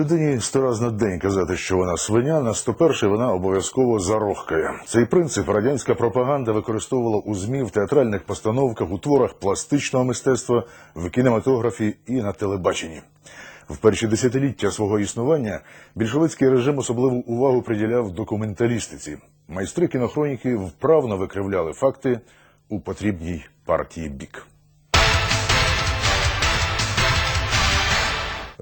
Людині сто раз на день казати, що вона свиня, на 101 вона обов'язково зарохкає. Цей принцип радянська пропаганда використовувала у змі в театральних постановках, у творах пластичного мистецтва, в кінематографі і на телебаченні. В перші десятиліття свого існування більшовицький режим особливу увагу приділяв документалістиці. Майстри кінохроніки вправно викривляли факти у потрібній партії бік.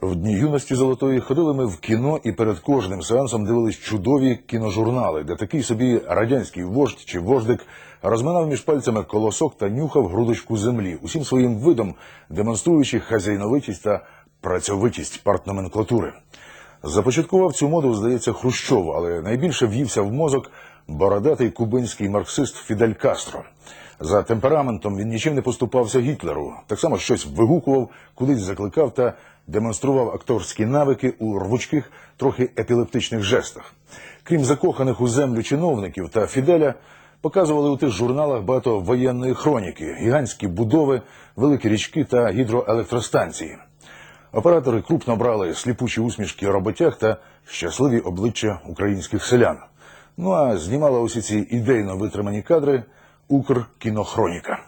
В дні юності золотої ходили ми в кіно і перед кожним сеансом дивились чудові кіножурнали, де такий собі радянський вождь чи вождик розминав між пальцями колосок та нюхав грудочку землі, усім своїм видом демонструючи хазяйновитість та працьовитість партноменклатури. Започаткував цю моду, здається, Хрущов, але найбільше в'ївся в мозок бородатий кубинський марксист Фідель Кастро. За темпераментом він нічим не поступався Гітлеру. Так само щось вигукував, кудись закликав та демонстрував акторські навики у рвучких, трохи епілептичних жестах. Крім закоханих у землю чиновників та Фіделя, показували у тих журналах багато воєнної хроніки, гігантські будови, великі річки та гідроелектростанції. Оператори крупно брали сліпучі усмішки роботяг та щасливі обличчя українських селян. Ну а знімала усі ці ідейно витримані кадри Укркінохроніка.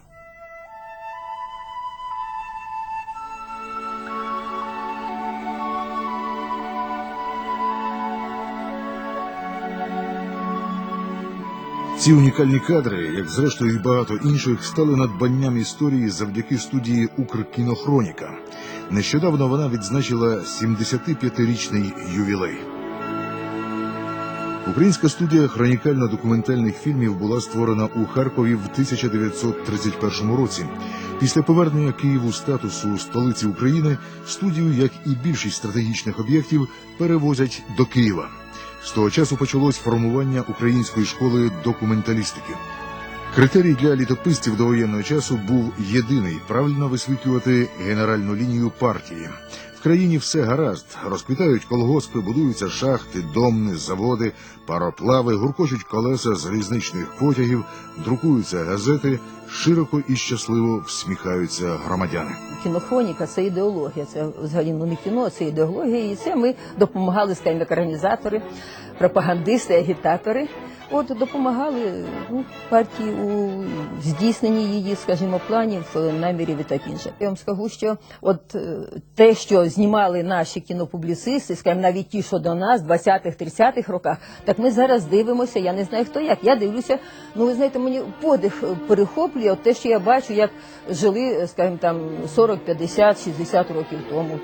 Ці унікальні кадри, як зрештою і багато інших, стали надбанням історії завдяки студії Укркінохроніка. Нещодавно вона відзначила 75-річний ювілей. Українська студія хронікально-документальних фільмів була створена у Харкові в 1931 році. Після повернення Києву статусу столиці України студію, як і більшість стратегічних об'єктів, перевозять до Києва. З того часу почалось формування української школи документалістики. Критерій для літописців до воєнного часу був єдиний правильно висвітлювати генеральну лінію партії. В країні все гаразд, розквітають колгоспи, будуються шахти, домни, заводи, пароплави, гуркочуть колеса залізничних потягів, друкуються газети, широко і щасливо всміхаються громадяни. Кінохроніка це ідеологія. Це взагалі ну, не кіно, це ідеологія. І це ми допомагали, скажімо, організатори, пропагандисти, агітатори. От допомагали ну, партії у здійсненні її, скажімо, планів, намірів і так інше. Я вам скажу, що от е, те, що знімали наші кінопубліцисти, скажімо, навіть ті, що до нас, 20-х, 30-х роках, так ми зараз дивимося. Я не знаю хто як. Я дивлюся. Ну ви знаєте, мені подих е, перехоплює от те, що я бачу, як жили, скажімо, там 40, 50, 60 років тому.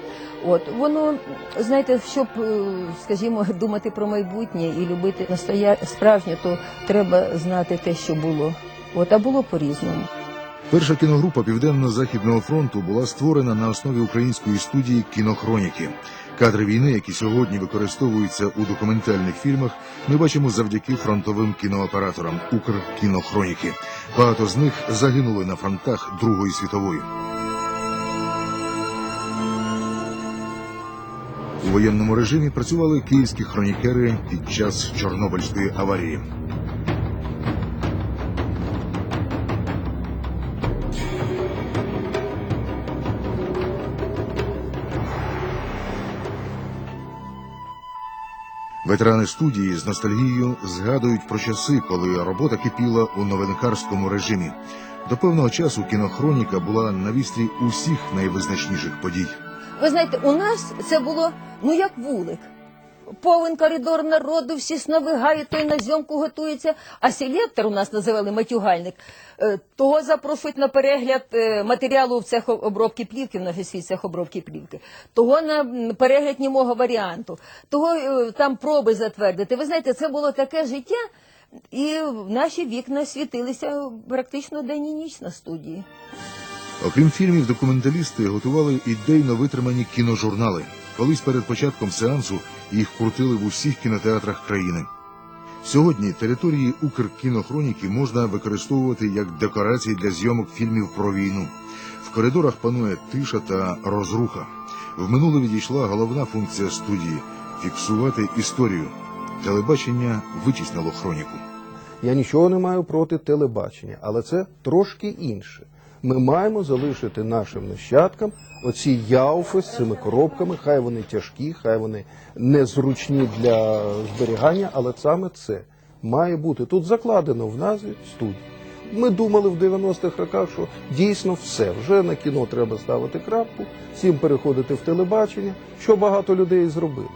От воно знаєте, щоб, е, скажімо, думати про майбутнє і любити настоя справжнє, то треба знати те, що було. От а було по-різному. Перша кіногрупа Південно-Західного фронту була створена на основі української студії кінохроніки. Кадри війни, які сьогодні використовуються у документальних фільмах, ми бачимо завдяки фронтовим кінооператорам Укркінохроніки. Багато з них загинули на фронтах Другої світової. У воєнному режимі працювали київські хронікери під час Чорнобильської аварії. Ветерани студії з ностальгією згадують про часи, коли робота кипіла у новинкарському режимі. До певного часу кінохроніка була на вістрі усіх найвизначніших подій. Ви знаєте, у нас це було ну як вулик. Повен коридор народу, всі сновигають, той на зйомку готується. А селектор у нас називали матюгальник. е, Того запрошують на перегляд е, матеріалу в цех обробки плівки, в свій цех обробки плівки, того на перегляд німого варіанту, того е, там проби затвердити. Ви знаєте, це було таке життя, і наші вікна світилися практично день і ніч на студії. Окрім фільмів, документалісти готували ідейно витримані кіножурнали. Колись перед початком сеансу їх крутили в усіх кінотеатрах країни. Сьогодні території Укркінохроніки можна використовувати як декорації для зйомок фільмів про війну. В коридорах панує тиша та розруха. В минуле відійшла головна функція студії фіксувати історію. Телебачення витіснило хроніку. Я нічого не маю проти телебачення, але це трошки інше. Ми маємо залишити нашим нащадкам оці яуфи з цими коробками. Хай вони тяжкі, хай вони незручні для зберігання, але саме це має бути тут закладено в назві студії. Ми думали в 90-х роках, що дійсно все вже на кіно треба ставити крапку, всім переходити в телебачення, що багато людей зробили.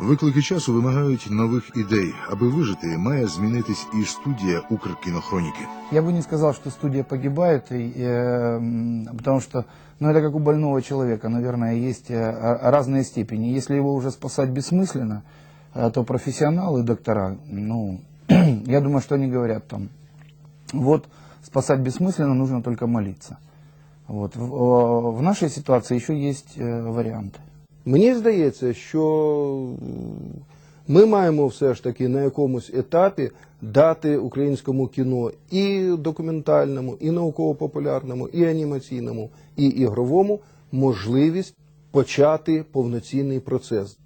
Виклики часу вимагають нових ідей. Аби вижити, має змінитись і студія Укркінохроніки. Я бы не сказал, что студия погибает, и, э, м, потому что, ну, это как у больного человека, наверное, есть э, а- разные степени. Если его уже спасать бессмысленно, э, то профессионалы, доктора, ну, я думаю, что они говорят там, вот спасать бессмысленно, нужно только молиться. Вот. В, о, в нашей ситуации еще есть э, варианты. Мені здається, що ми маємо все ж таки на якомусь етапі дати українському кіно і документальному, і науково-популярному, і анімаційному, і ігровому можливість почати повноцінний процес.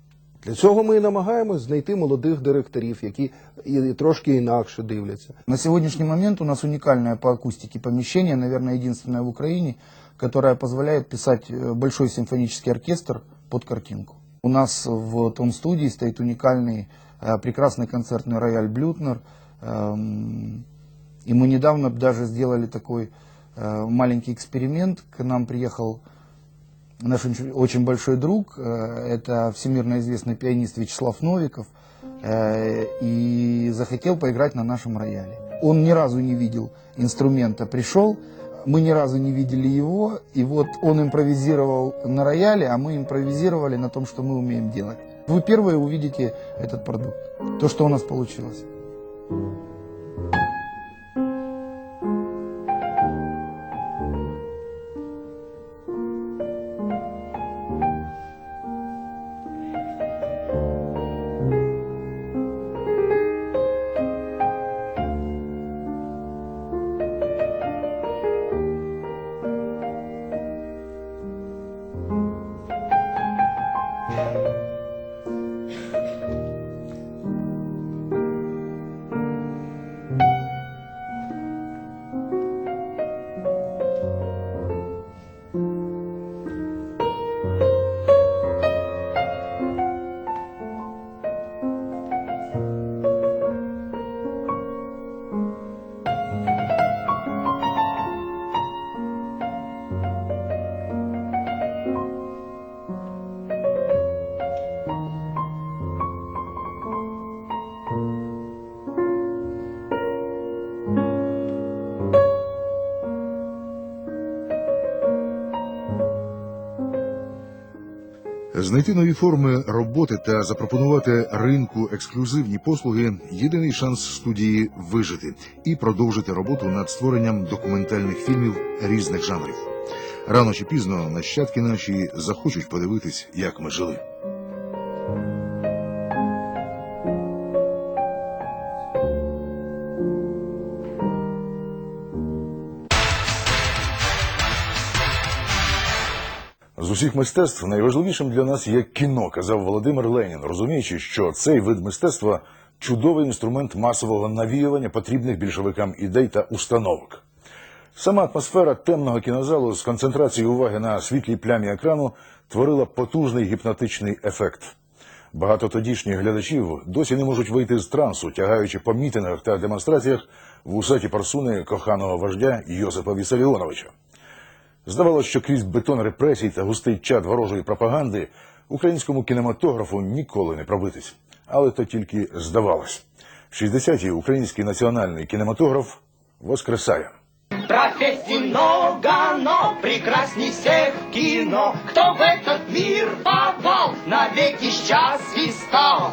Для цього ми і намагаємось знайти молодих директорів, які і трошки інакше дивляться. На сегодняшний момент у нас уникальное по акустике помещение, наверное, единственное в Украине, которое позволяет писать э, большой симфонический оркестр под картинку. У нас в том студии стоит уникальный, э, прекрасный концертный рояль Блютнер. Эм, И мы недавно даже сделали такой э, маленький эксперимент. К нам приехал наш очень- большой друг, э, это всемирно известный пианист Вячеслав Новиков, и захотел поиграть на нашем рояле. Он ни разу не видел инструмента, пришел, мы ни разу не видели его, и вот он импровизировал на рояле, а мы импровизировали на том, что мы умеем делать. Вы первые увидите этот продукт, то, что у нас получилось. Знайти нові форми роботи та запропонувати ринку ексклюзивні послуги єдиний шанс студії вижити і продовжити роботу над створенням документальних фільмів різних жанрів. Рано чи пізно нащадки наші захочуть подивитись, як ми жили. З усіх мистецтв найважливішим для нас є кіно, казав Володимир Ленін, розуміючи, що цей вид мистецтва чудовий інструмент масового навіювання потрібних більшовикам ідей та установок. Сама атмосфера темного кінозалу з концентрацією уваги на світлій плямі екрану творила потужний гіпнотичний ефект. Багато тодішніх глядачів досі не можуть вийти з трансу, тягаючи по мітингах та демонстраціях вусаті парсуни коханого вождя Йосипа Вісаріоновича. Здавалося, що крізь бетон репресій та густий чад ворожої пропаганди українському кінематографу ніколи не пробитись. Але то тільки здавалось. В 60-ті український національний кінематограф воскресає. Профессий много, но прекрасней всех кино. Кто в этот мир попал, навеки счастлив стал.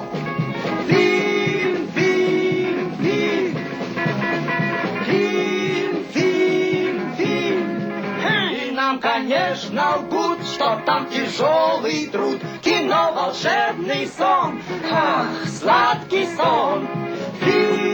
Конечно, лгут, что там тяжелый труд. Кино волшебный сон, ах, сладкий сон. Фильм.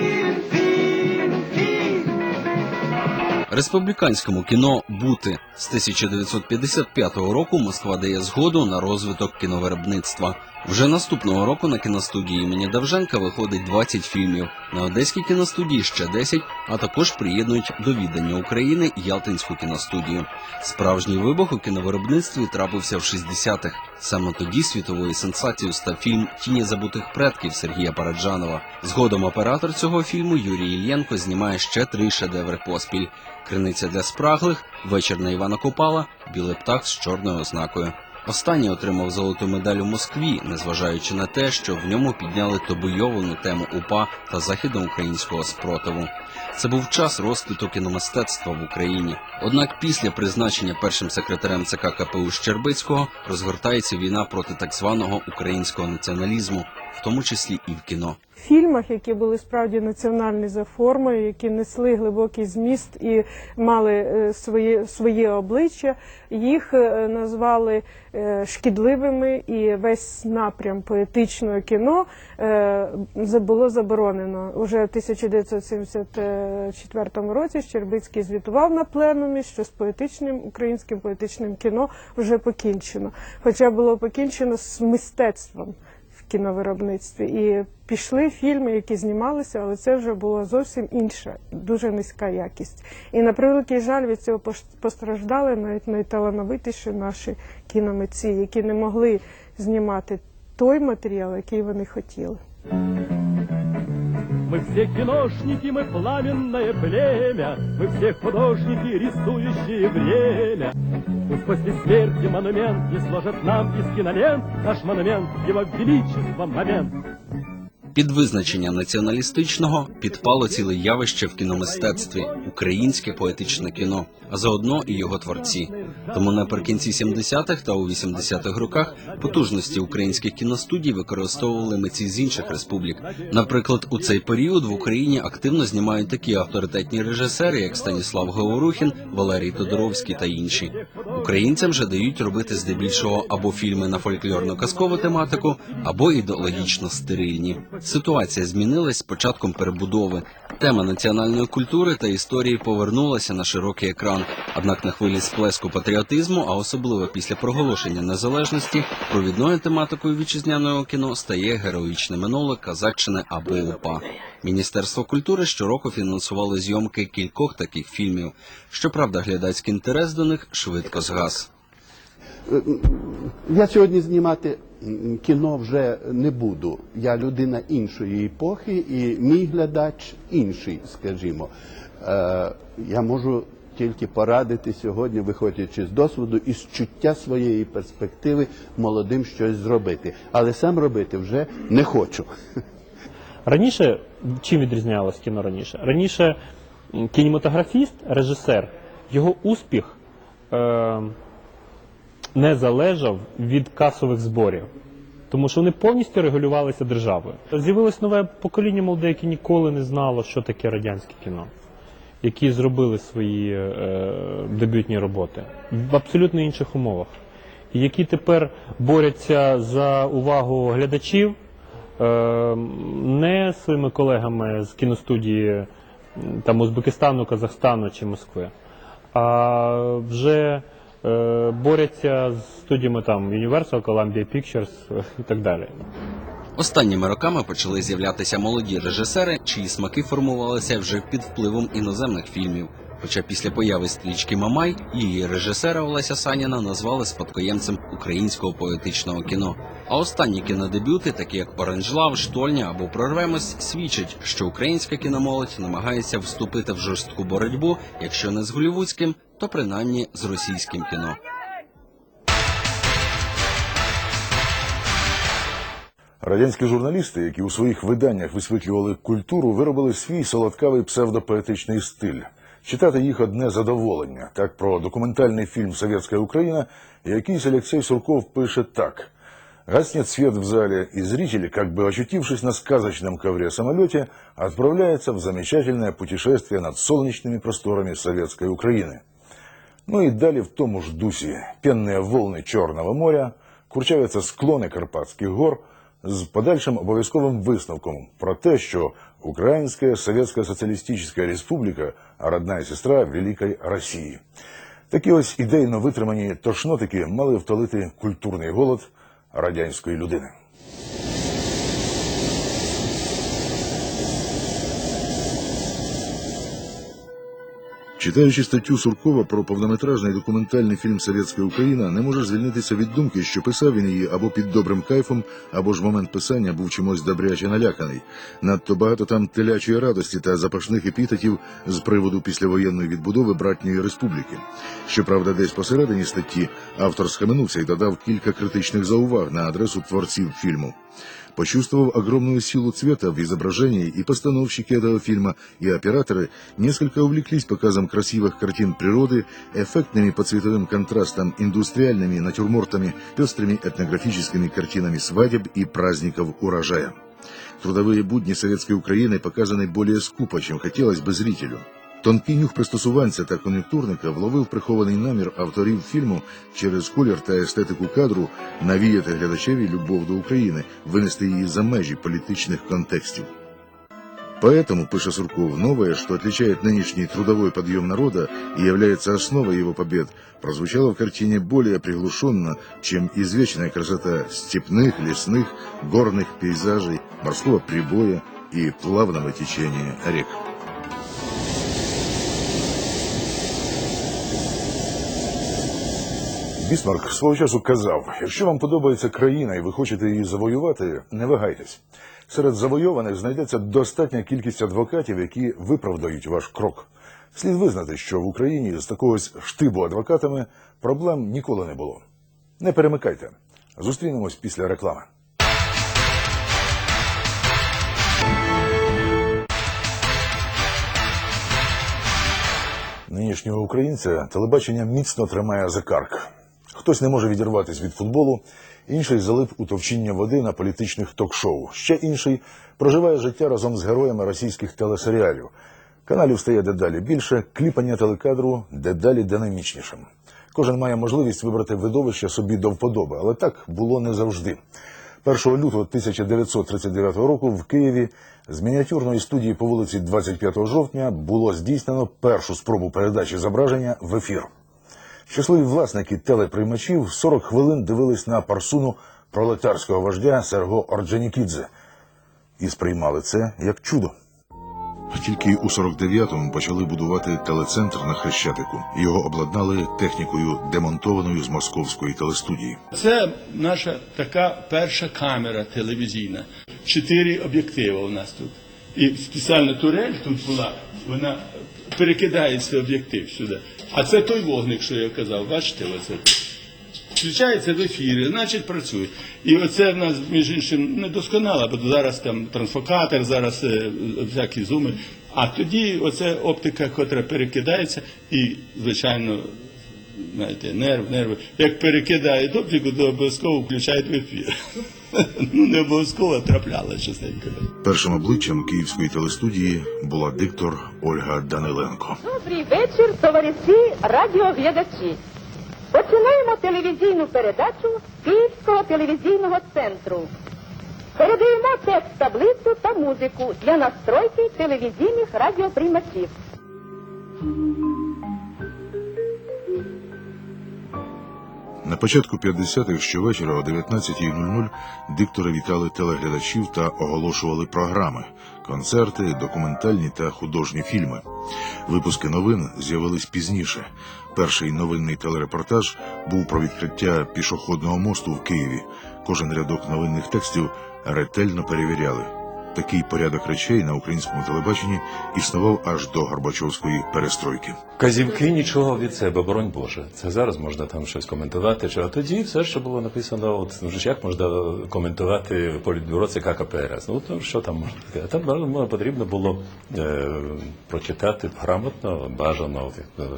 Республіканському кіно бути з 1955 року Москва дає згоду на розвиток кіновиробництва. Вже наступного року на кіностудії імені Давженка виходить 20 фільмів. На одеській кіностудії ще 10, а також приєднують до віддання України Ялтинську кіностудію. Справжній вибух у кіновиробництві трапився в 60-х. Саме тоді світовою сенсацією став фільм Тіні забутих предків Сергія Параджанова. Згодом оператор цього фільму Юрій Ільєнко знімає ще три шедеври поспіль: Криниця для спраглих, Вечір на Івана Купала, Білий птах з чорною ознакою. Останній отримав золоту медаль у Москві, незважаючи на те, що в ньому підняли тобойовану тему УПА та західноукраїнського спротиву. Це був час розквіту кіномистецтва в Україні. Однак після призначення першим секретарем ЦК КПУ Щербицького розгортається війна проти так званого українського націоналізму, в тому числі і в кіно. Фільмах, які були справді національні за формою, які несли глибокий зміст і мали е, своє, своє обличчя, їх е, назвали е, шкідливими, і весь напрям поетичного кіно було заборонено. Уже в 1974 році Щербицький звітував на пленумі, що з поетичним українським поетичним кіно вже покінчено. Хоча було покінчено з мистецтвом кіновиробництві. І пішли фільми, які знімалися, але це вже була зовсім інша, дуже низька якість. І на превеликий жаль від цього постраждали навіть найталановитіші наші кіномитці, які не могли знімати той матеріал, який вони хотіли. Мы все киношники, мы пламенное племя, Мы все художники, рисующие время. Пусть после смерти монумент не сложат нам из кинолент Наш монумент, его величество момент. Під визначення націоналістичного підпало ціле явище в кіномистецтві українське поетичне кіно, а заодно і його творці. Тому наприкінці 70-х та у 80-х роках потужності українських кіностудій використовували митці з інших республік. Наприклад, у цей період в Україні активно знімають такі авторитетні режисери, як Станіслав Говорухін, Валерій Тодоровський та інші. Українцям же дають робити здебільшого або фільми на фольклорно-казкову тематику, або ідеологічно стерильні. Ситуація змінилась з початком перебудови. Тема національної культури та історії повернулася на широкий екран. Однак на хвилі сплеску патріотизму, а особливо після проголошення незалежності, провідною тематикою вітчизняного кіно стає героїчне минуле Казаччини або УПА. Міністерство культури щороку фінансувало зйомки кількох таких фільмів. Щоправда, глядацький інтерес до них швидко згас. Я сьогодні знімати кіно вже не буду. Я людина іншої епохи, і мій глядач інший, скажімо. Е, я можу тільки порадити сьогодні, виходячи з досвіду і з чуття своєї перспективи, молодим щось зробити. Але сам робити вже не хочу. Раніше чим відрізнялось кіно раніше? Раніше кінематографіст, режисер, його успіх е, не залежав від касових зборів, тому що вони повністю регулювалися державою. З'явилось нове покоління молоде, яке ніколи не знало, що таке радянське кіно, які зробили свої е, дебютні роботи в абсолютно інших умовах, і які тепер борються за увагу глядачів е, не своїми колегами з кіностудії там Узбекистану, Казахстану чи Москви, а вже борються з студіями там Universal, Columbia Pictures е, і так далі. Останніми роками почали з'являтися молоді режисери, чиї смаки формувалися вже під впливом іноземних фільмів. Хоча після появи стрічки Мамай її режисера Олеся Саніна назвали спадкоємцем українського поетичного кіно. А останні кінодебюти, такі як Оранжлав, Штольня або Прорвемось, свідчать, що українська кіномолодь намагається вступити в жорстку боротьбу, якщо не з голівудським, то принаймні з російським кіно. Радянські журналісти, які у своїх виданнях висвітлювали культуру, виробили свій солодкавий псевдопоетичний стиль. Читати їх одне задоволення. Так про документальний фільм Совєтська Україна якийсь Алексей Сурков пише так. Гаснет свет в зале, и зрители, как бы очутившись на сказочном ковре-самолете, отправляются в замечательное путешествие над солнечными просторами Советской Украины. Ну и далее в том же духе пенные волны Черного моря, курчавятся склоны Карпатских гор, з подальшим обов'язковим висновком про те, що Українська Совєтська Соціалістична Республіка родна сестра Великої Росії. Такі ось ідейно витримані тошнотики мали втолити культурний голод радянської людини. Читаючи статтю Суркова про повнометражний документальний фільм Совєтська Україна, не можеш звільнитися від думки, що писав він її або під добрим кайфом, або ж в момент писання був чимось добряче наляканий. Надто багато там телячої радості та запашних епітетів з приводу післявоєнної відбудови братньої республіки. Щоправда, десь посередині статті автор схаменувся і додав кілька критичних зауваг на адресу творців фільму. Почувствовав огромную силу цвета в изображении, и постановщики этого фильма, и операторы несколько увлеклись показом красивых картин природы, эффектными по цветовым контрастам, индустриальными натюрмортами, пестрыми этнографическими картинами свадеб и праздников урожая. Трудовые будни советской Украины показаны более скупо, чем хотелось бы зрителю. Тонкий нюх пристосуванця та кон'юнктурника вловив прихований намір авторів фільму через колір та естетику кадру навіяти глядачеві любов до України, винести її за межі політичних контекстів. Поэтому, пише Сурков, новое, что отличает нынешний трудовой подъем народа и является основой его побед, прозвучало в картине более приглушенно, чем извечная красота степных, лесных, горных пейзажей, морского прибоя и плавного течения рек. Бісмарк свого часу казав: якщо вам подобається країна і ви хочете її завоювати, не вагайтесь. Серед завойованих знайдеться достатня кількість адвокатів, які виправдають ваш крок. Слід визнати, що в Україні з такого штибу адвокатами проблем ніколи не було. Не перемикайте. Зустрінемось після реклами. Нинішнього українця телебачення міцно тримає за карк. Хтось не може відірватися від футболу, інший залип у товчіння води на політичних ток-шоу. Ще інший проживає життя разом з героями російських телесеріалів. Каналів стає дедалі більше, кліпання телекадру дедалі динамічнішим. Кожен має можливість вибрати видовище собі до вподоби, але так було не завжди. 1 лютого 1939 року в Києві з мініатюрної студії по вулиці 25 жовтня було здійснено першу спробу передачі зображення в ефір. Щасливі власники телеприймачів 40 хвилин дивились на парсуну пролетарського вождя Серго Орджонікідзе і сприймали це як чудо. Тільки у 49-му почали будувати телецентр на Хрещатику. Його обладнали технікою, демонтованою з московської телестудії. Це наша така перша камера телевізійна. Чотири об'єктиви у нас тут. І спеціальна турель тут була, вона перекидається об'єктив сюди. А це той вогник, що я казав, бачите, оце. Включається в ефірі, значить працює. І оце в нас, між іншим, не досконало, бо зараз там трансфокатор, зараз е, всякі зуми. А тоді оце оптика, котра перекидається, і, звичайно, знаєте, нерв, нерви. Як перекидають оптику, то обов'язково включають в ефір. Ну, не обов'язково трапляла частенько. Першим обличчям київської телестудії була диктор Ольга Даниленко. Добрий вечір, товариші радіоглядачі. Починаємо телевізійну передачу Київського телевізійного центру. Передаємо текст таблицю та музику для настройки телевізійних радіоприймачів. На початку 50-х щовечора о 19.00 диктори вітали телеглядачів та оголошували програми, концерти, документальні та художні фільми. Випуски новин з'явились пізніше. Перший новинний телерепортаж був про відкриття пішохідного мосту в Києві. Кожен рядок новинних текстів ретельно перевіряли. Такий порядок речей на українському телебаченні існував аж до Горбачовської перестройки. Казівки нічого від себе, боронь Боже. Це зараз можна там щось коментувати. Чи а тоді все, що було написано, от ну, як можна коментувати політбюро ЦК КПРС? Ну то що там можна таке? Там ну, потрібно було е, прочитати грамотно, бажано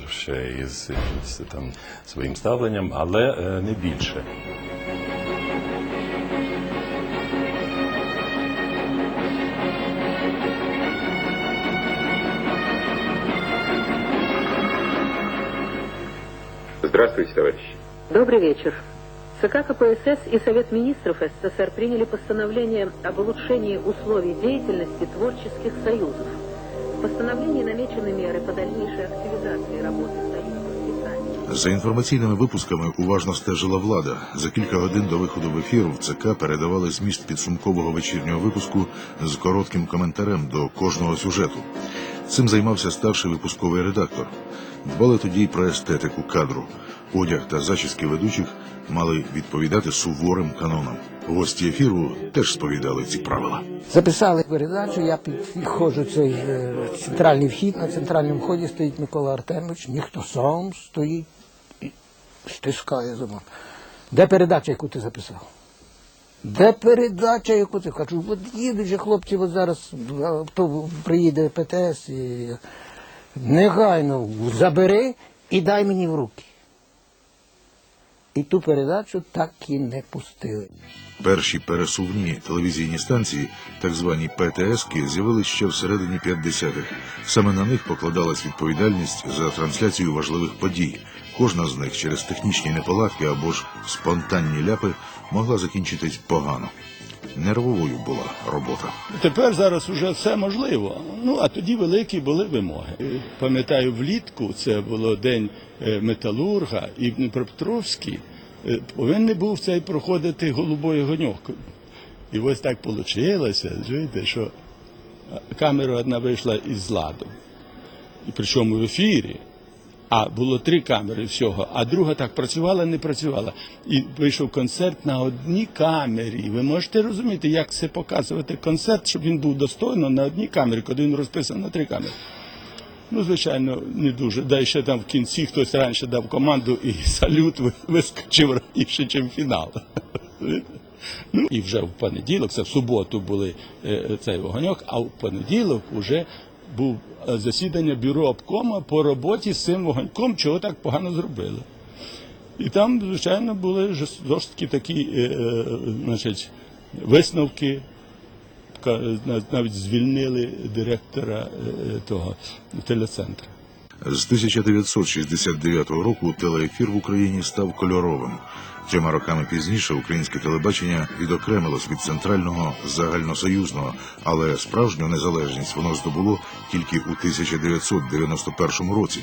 ще із, із там своїм ставленням, але е, не більше. Здравствуйте, товарищи. Добрий вечір. ЦК КПСС и Совет министров СССР приняли постановление об улучшении условий деятельности творческих союзов. В постановлении намечены меры по дальнейшей активизации работы союзов специальных. За інформаційними випусками уважно стежила влада. За кілька годин до виходу в ефір в ЦК передавали зміст підсумкового вечірнього випуску з коротким коментарем до кожного сюжету. Цим займався старший випусковий редактор. Дбали тоді й про естетику кадру. Одяг та зачіски ведучих мали відповідати суворим канонам. Гості ефіру теж сповідали ці правила. Записали передачу, я підходжу цей е, центральний вхід. На центральному вході стоїть Микола Артемович, ніхто сам стоїть і стискає зубом. Де передача, яку ти записав? Де передача, яку ти кажу, от їдуть же хлопці, от зараз а, то приїде ПТС і негайно забери і дай мені в руки. І ту передачу так і не пустили. Перші пересувні телевізійні станції, так звані ПТСки, з'явились ще всередині 50-х. Саме на них покладалась відповідальність за трансляцію важливих подій. Кожна з них через технічні неполадки або ж спонтанні ляпи могла закінчитись погано. Нервовою була робота. Тепер зараз вже все можливо. Ну а тоді великі були вимоги. Пам'ятаю, влітку це було день е, металурга, і в Дніпропетровській е, повинен був цей проходити голубой огоньок. І ось так вийшло, знаєте, що камера одна вийшла із ладу. І причому в ефірі. А було три камери всього, а друга так працювала, не працювала. І вийшов концерт на одній камері. Ви можете розуміти, як це показувати концерт, щоб він був достойно на одній камері, коли він розписаний на три камери. Ну, звичайно, не дуже. Да ще там в кінці хтось раніше дав команду, і салют вискочив раніше, ніж фінал. Ну і вже в понеділок, це в суботу були е, цей вогоньок, а в понеділок вже був е, засідання бюро обкома по роботі з цим вогоньком, чого так погано зробили. І там, звичайно, були жорсткі такі е, е, значить, висновки. Навіть звільнили директора е, того телецентру. З 1969 року телеефір в Україні став кольоровим. Трьома роками пізніше українське телебачення відокремилось від центрального загальносоюзного, але справжню незалежність воно здобуло тільки у 1991 році.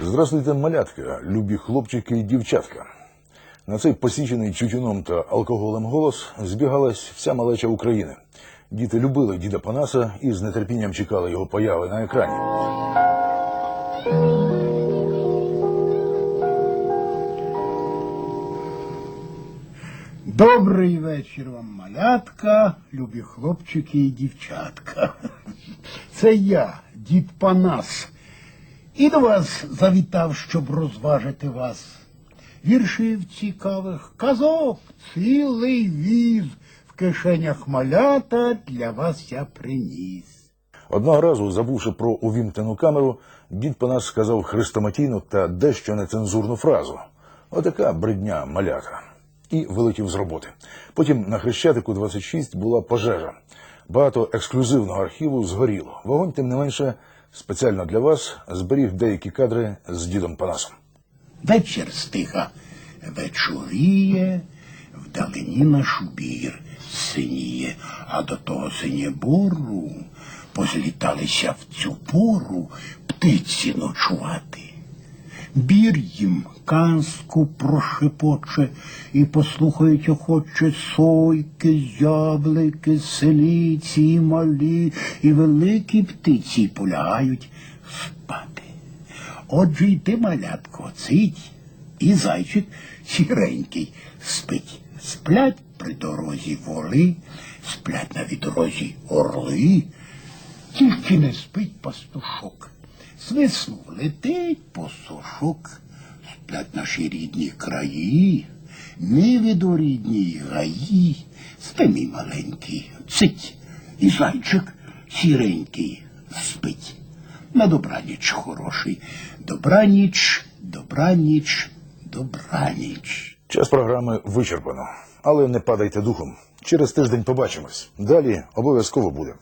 Здравствуйте, малятка, любі хлопчики і дівчатка. На цей посічений тютюном та алкоголем голос збігалась вся малеча України. Діти любили діда Панаса і з нетерпінням чекали його появи на екрані. Добрий вечір вам, малятка, любі хлопчики і дівчатка. Це я, дід Панас, і до вас завітав, щоб розважити вас. Віршів цікавих, казок, цілий віз в кишенях малята для вас я приніс. Одного разу, забувши про увімкнену камеру, дід Панас сказав хрестоматійну та дещо нецензурну фразу. Отака бридня малята. І вилетів з роботи. Потім на Хрещатику 26 була пожежа. Багато ексклюзивного архіву згоріло. Вогонь, тим не менше, спеціально для вас зберіг деякі кадри з дідом Панасом. Вечір стиха вечоріє, вдалині наш бір синіє, а до того синєбору позліталися в цю пору птиці ночувати. Бір їм казку прошепоче і послухають охоче сойки, зяблики, селіці і малі, і великі птиці полягають спати. Отже й ти, малятко, цить, і зайчик сіренький спить. Сплять при дорозі воли, сплять на відрозі орли, тільки не спить пастушок. Свиснув летить посушок, сплять наші рідні краї, невидо рідні гаї, спи маленький, цить, і зайчик сіренький спить. На добраніч хороший. Добраніч, добраніч, добраніч. Час програми вичерпано. Але не падайте духом. Через тиждень побачимось. Далі обов'язково буде.